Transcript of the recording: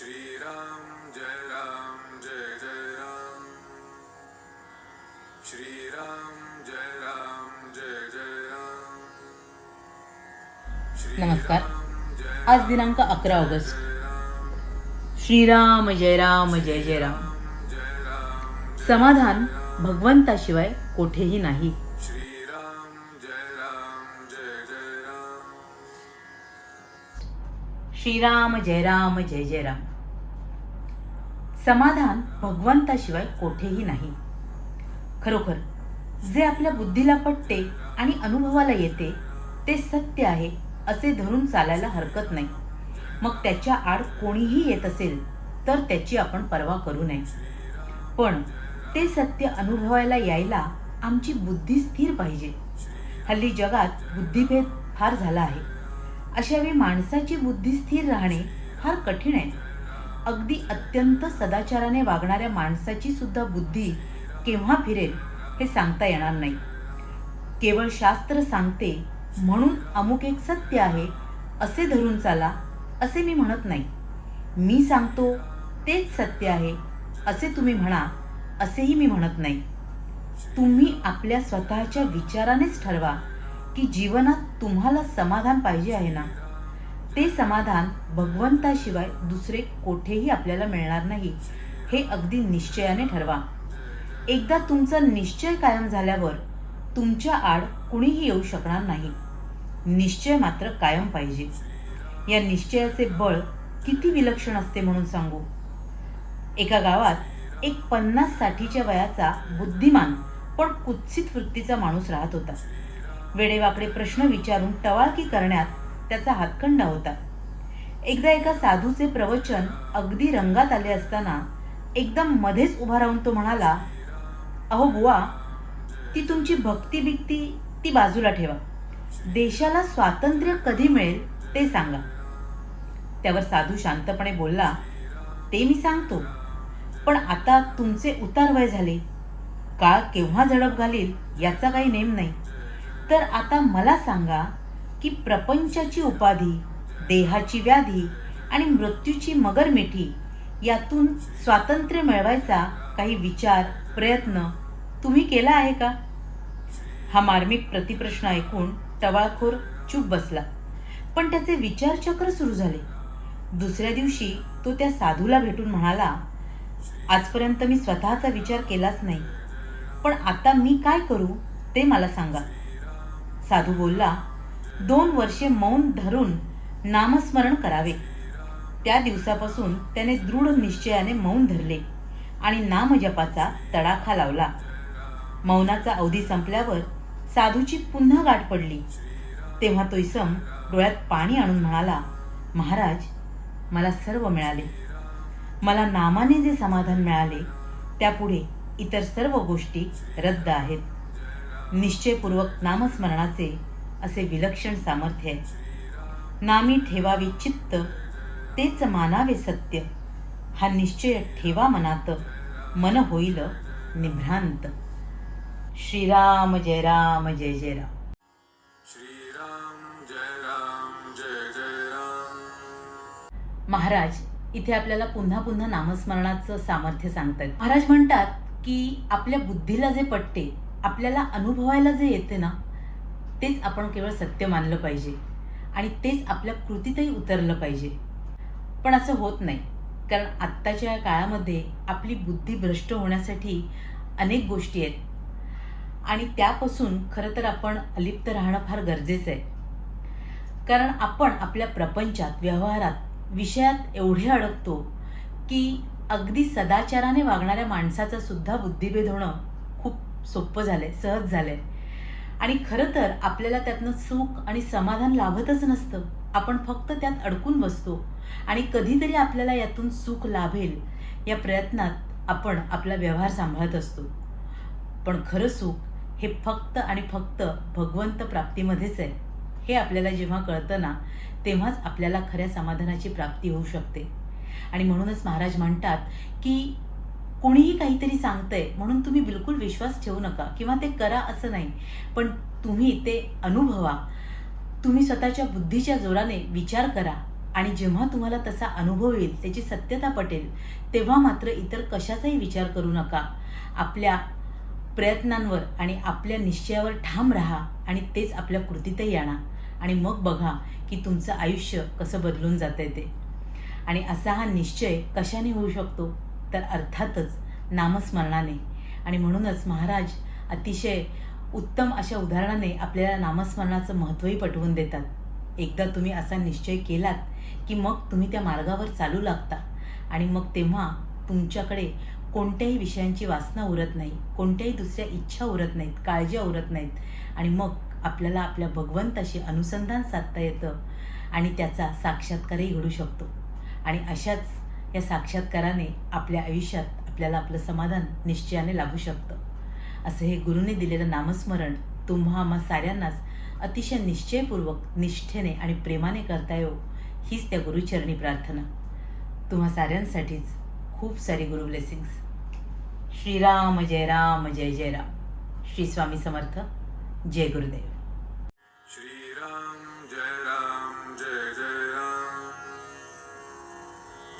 श्रीराम जय राम जय जय राम। श्रीराम जय राम जय जय राम। नमस्कार। आज दिनांक अकरा ऑगस्ट। श्रीराम जय राम जय जय राम। समाधान भगवंताशिवाय कोठेही नाही. श्रीराम जय राम जय जय राम। समाधान भगवंताशिवाय कोठेही नाही. खरोखर जे आपल्या बुद्धीला पटते आणि अनुभवाला येते ते सत्य आहे असे धरून चालायला हरकत नाही. मग त्याच्या आड कोणीही येत असेल तर त्याची आपण पर्वा करू नये. पण ते सत्य अनुभवायला यायला आमची बुद्धी स्थिर पाहिजे. हल्ली जगात बुद्धिभेद फार झाला आहे. अशावेळी माणसाची बुद्धी स्थिर राहणे फार कठीण आहे. अगदी अत्यंत सदाचाराने वागणाऱ्या माणसाची सुद्धा बुद्धी केव्हा फिरेल हे सांगता येणार नाही. केवळ शास्त्र सांगते म्हणून अमुक एक सत्य आहे असे धरून चाला असे मी म्हणत नाही. मी सांगतो तेच सत्य आहे असे तुम्ही म्हणा असेही मी म्हणत नाही. तुम्ही आपल्या स्वतःच्या विचारानेच ठरवा की जीवनात तुम्हाला समाधान पाहिजे आहे ना? ते समाधान भगवंताशिवाय दुसरे कोठेही आपल्याला मिळणार नाही हे अगदी निश्चयाने ठरवा. एकदा तुमचा निश्चय कायम झाल्यावर तुमच्या आड कुणीही येऊ शकणार नाही. निश्चय मात्र कायम पाहिजे. या निश्चयाचे बळ किती विलक्षण असते म्हणून सांगू? एका गावात एक पन्नास साठीच्या वयाचा बुद्धिमान पण कुत्सित वृत्तीचा माणूस राहत होता. वेडेवाकडे प्रश्न विचारून टवाळकी करण्यात त्याचा हातखंडा होता. एकदा एका साधूचे प्रवचन अगदी रंगात आले असताना एकदम मध्येच उभा राहून तो म्हणाला अहो बुवा ती तुमची भक्ती बिक्ती ती बाजूला ठेवा. देशाला स्वातंत्र्य कधी मिळेल ते सांगा. त्यावर साधू शांतपणे बोलला ते मी सांगतो. पण आता तुमचे उतार वय झाले. काळ केव्हा झडप घालील याचा काही नेम नाही. तर आता मला सांगा की प्रपंचाची उपाधी देहाची व्याधी आणि मृत्यूची मगरमिठी यातून स्वातंत्र्य मिळवायचा काही विचार प्रयत्न तुम्ही केला आहे का? हा मार्मिक प्रतिप्रश्न ऐकून टवाळखोर चूप बसला. पण त्याचे विचारचक्र सुरू झाले. दुसऱ्या दिवशी तो त्या साधूला भेटून म्हणाला आजपर्यंत मी स्वतःचा विचार केलाच नाही. पण आता मी काय करू ते मला सांगा. साधू बोलला दोन वर्षे मौन धरून नामस्मरण करावे. त्या दिवसापासून त्याने दृढ निश्चयाने मौन धरले आणि नामजपाचा तडाखा लावला. मौनाचा अवधी संपल्यावर साधूची पुन्हा गाठ पडली. तेव्हा तो इसम डोळ्यात पाणी आणून म्हणाला महाराज मला सर्व मिळाले. मला नामाने जे समाधान मिळाले त्यापुढे इतर सर्व गोष्टी रद्द आहेत. निश्चयपूर्वक नामस्मरणाचे असे विलक्षण सामर्थ्य आहे. नामी ठेवावी चित्त तेच मानावे सत्य. हा निश्चय ठेवा मनात मन होईल निभ्रांत. श्रीराम जय राम जय जय राम. श्रीराम जय राम जय जय राम. महाराज इथे आपल्याला पुन्हा पुन्हा नामस्मरणाचं सामर्थ्य सांगतात महाराज म्हणतात की आपल्या बुद्धीला जे पटते आपल्याला अनुभवायला जे येते ना तेच आपण केवळ सत्य मानलं पाहिजे. आणि तेच आपल्या कृतीतही उतरलं पाहिजे. पण असं होत नाही. कारण आत्ताच्या काळामध्ये आपली बुद्धी भ्रष्ट होण्यासाठी अनेक गोष्टी आहेत. आणि त्यापासून खरं तर आपण अलिप्त राहणं फार गरजेचं आहे. कारण आपण आपल्या प्रपंचात व्यवहारात विषयात एवढे अडकतो की अगदी सदाचाराने वागणाऱ्या माणसाचा सुद्धा बुद्धिभेद होणं खूप सोपं आहे सहज झालं आहे आणि खरं तर आपल्याला त्यातनं सुख आणि समाधान लाभतच नसतं. आपण फक्त त्यात अडकून बसतो. आणि कधीतरी आपल्याला यातून सुख लाभेल. या प्रयत्नात आपण आपला व्यवहार सांभाळत असतो. पण खरं सुख हे फक्त आणि फक्त भगवंत प्राप्तीमध्येच आहे. हे आपल्याला जेव्हा कळतं ना तेव्हाच आपल्याला खऱ्या समाधानाची प्राप्ती होऊ शकते. आणि म्हणूनच महाराज म्हणतात की कोणीही काहीतरी सांगतंय म्हणून तुम्ही बिलकुल विश्वास ठेवू नका किंवा ते करा असं नाही. पण तुम्ही ते अनुभवा. तुम्ही स्वतःच्या बुद्धीच्या जोराने विचार करा आणि जेव्हा तुम्हाला तसा अनुभव येईल त्याची सत्यता पटेल तेव्हा मात्र इतर कशाचाही विचार करू नका. आपल्या प्रयत्नांवर आणि आपल्या निश्चयावर ठाम राहा आणि तेच आपल्या कृतीतही आणा. आणि मग बघा की तुमचं आयुष्य कसं बदलून जातंय ते. आणि असा हा निश्चय कशाने होऊ शकतो? तर अर्थातच नामस्मरणाने. आणि म्हणूनच महाराज अतिशय उत्तम अशा उदाहरणाने आपल्याला नामस्मरणाचं महत्त्वही पटवून देतात. एकदा तुम्ही असा निश्चय केलात की मग तुम्ही त्या मार्गावर चालू लागता. आणि मग तेव्हा तुमच्याकडे कोणत्याही विषयांची वासना उरत नाही कोणत्याही दुसऱ्या इच्छा उरत नाहीत काळज्या उरत नाहीत. आणि मग आपल्याला आपल्या भगवंताशी अनुसंधान साधता येतं आणि त्याचा साक्षात्कारही घडू शकतो. आणि अशाच या साक्षात्काराने आपल्या आयुष्यात आपल्याला आपलं समाधान निश्चयाने लागू शकतं. असं हे गुरुने दिलेलं नामस्मरण तुम्हा आम्हा साऱ्यांनाच अतिशय निश्चयपूर्वक निष्ठेने आणि प्रेमाने करता येऊ हीच त्या गुरुचरणी प्रार्थना. तुम्हा साऱ्यांसाठीच खूप सारी गुरु ब्लेसिंग्स. श्रीराम जय राम जय जय राम. श्री स्वामी समर्थ. जय गुरुदेव.